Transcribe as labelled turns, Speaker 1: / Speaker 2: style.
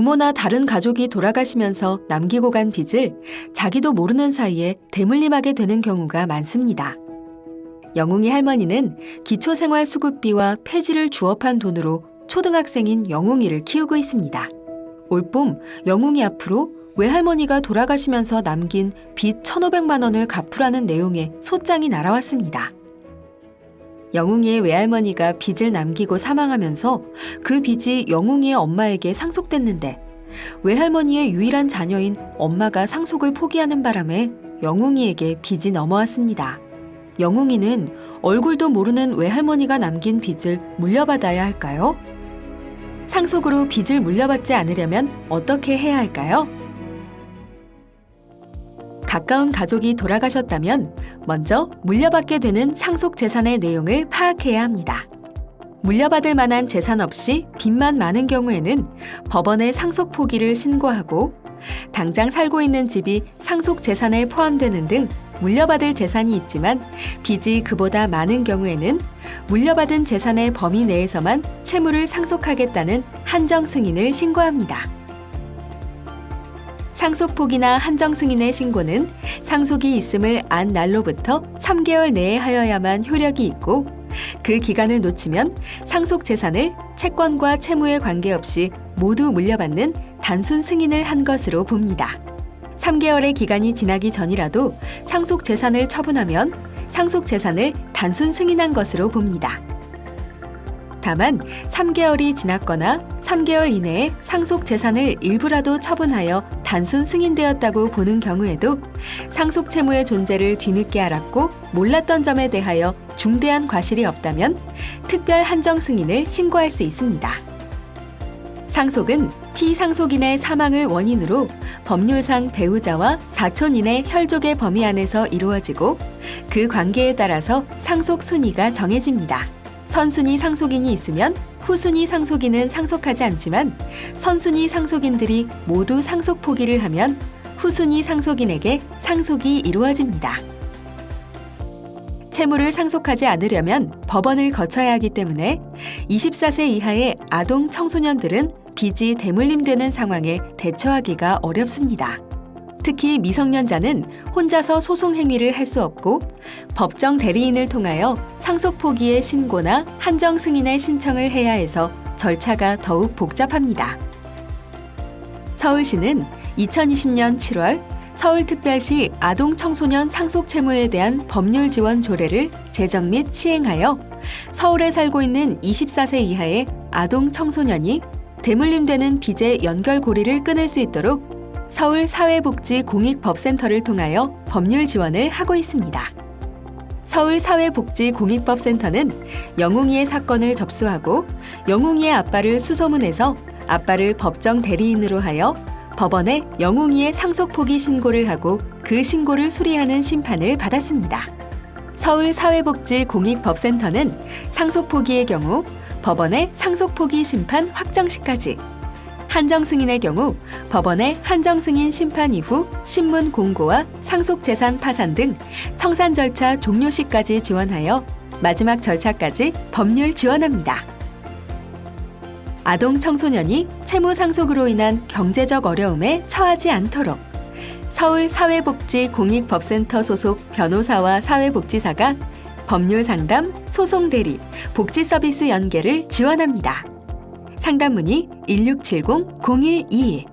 Speaker 1: 부모나 다른 가족이 돌아가시면서 남기고 간 빚을 자기도 모르는 사이에 대물림하게 되는 경우가 많습니다. 영웅이 할머니는 기초생활수급비와 폐지를 주업한 돈으로 초등학생인 영웅이를 키우고 있습니다. 올봄 영웅이 앞으로 외할머니가 돌아가시면서 남긴 빚 1,500만 원을 갚으라는 내용의 소장이 날아왔습니다. 영웅이의 외할머니가 빚을 남기고 사망하면서 그 빚이 영웅이의 엄마에게 상속됐는데 외할머니의 유일한 자녀인 엄마가 상속을 포기하는 바람에 영웅이에게 빚이 넘어왔습니다. 영웅이는 얼굴도 모르는 외할머니가 남긴 빚을 물려받아야 할까요? 상속으로 빚을 물려받지 않으려면 어떻게 해야 할까요? 가까운 가족이 돌아가셨다면 먼저 물려받게 되는 상속 재산의 내용을 파악해야 합니다. 물려받을 만한 재산 없이 빚만 많은 경우에는 법원에 상속 포기를 신고하고 당장 살고 있는 집이 상속 재산에 포함되는 등 물려받을 재산이 있지만 빚이 그보다 많은 경우에는 물려받은 재산의 범위 내에서만 채무를 상속하겠다는 한정 승인을 신고합니다. 상속 포기나 한정 승인의 신고는 상속이 있음을 안 날로부터 3개월 내에 하여야만 효력이 있고 그 기간을 놓치면 상속 재산을 채권과 채무에 관계없이 모두 물려받는 단순 승인을 한 것으로 봅니다. 3개월의 기간이 지나기 전이라도 상속 재산을 처분하면 상속 재산을 단순 승인한 것으로 봅니다. 다만 3개월이 지났거나 3개월 이내에 상속 재산을 일부라도 처분하여 단순 승인되었다고 보는 경우에도 상속 채무의 존재를 뒤늦게 알았고 몰랐던 점에 대하여 중대한 과실이 없다면 특별 한정 승인을 신고할 수 있습니다. 상속은 피상속인의 사망을 원인으로 법률상 배우자와 사촌인의 혈족의 범위 안에서 이루어지고 그 관계에 따라서 상속 순위가 정해집니다. 선순위 상속인이 있으면 후순위 상속인은 상속하지 않지만 선순위 상속인들이 모두 상속 포기를 하면 후순위 상속인에게 상속이 이루어집니다. 채무를 상속하지 않으려면 법원을 거쳐야 하기 때문에 24세 이하의 아동 청소년들은 빚이 대물림되는 상황에 대처하기가 어렵습니다. 특히 미성년자는 혼자서 소송 행위를 할 수 없고 법정 대리인을 통하여 상속 포기의 신고나 한정 승인의 신청을 해야 해서 절차가 더욱 복잡합니다. 서울시는 2020년 7월 서울특별시 아동 청소년 상속 채무에 대한 법률 지원 조례를 제정 및 시행하여 서울에 살고 있는 24세 이하의 아동 청소년이 대물림되는 빚의 연결고리를 끊을 수 있도록 서울 사회복지공익법센터를 통하여 법률 지원을 하고 있습니다. 서울 사회복지공익법센터는 영웅이의 사건을 접수하고 영웅이의 아빠를 수소문해서 아빠를 법정 대리인으로 하여 법원에 영웅이의 상속 포기 신고를 하고 그 신고를 수리하는 심판을 받았습니다. 서울 사회복지공익법센터는 상속 포기의 경우 법원의 상속 포기 심판 확정 시까지 한정 승인의 경우 법원의 한정 승인 심판 이후 신문 공고와 상속 재산 파산 등 청산 절차 종료 시까지 지원하여 마지막 절차까지 법률 지원합니다. 아동 청소년이 채무 상속으로 인한 경제적 어려움에 처하지 않도록 서울 사회복지공익법센터 소속 변호사와 사회복지사가 법률 상담, 소송 대리, 복지 서비스 연계를 지원합니다. 상담 문의 1670-0121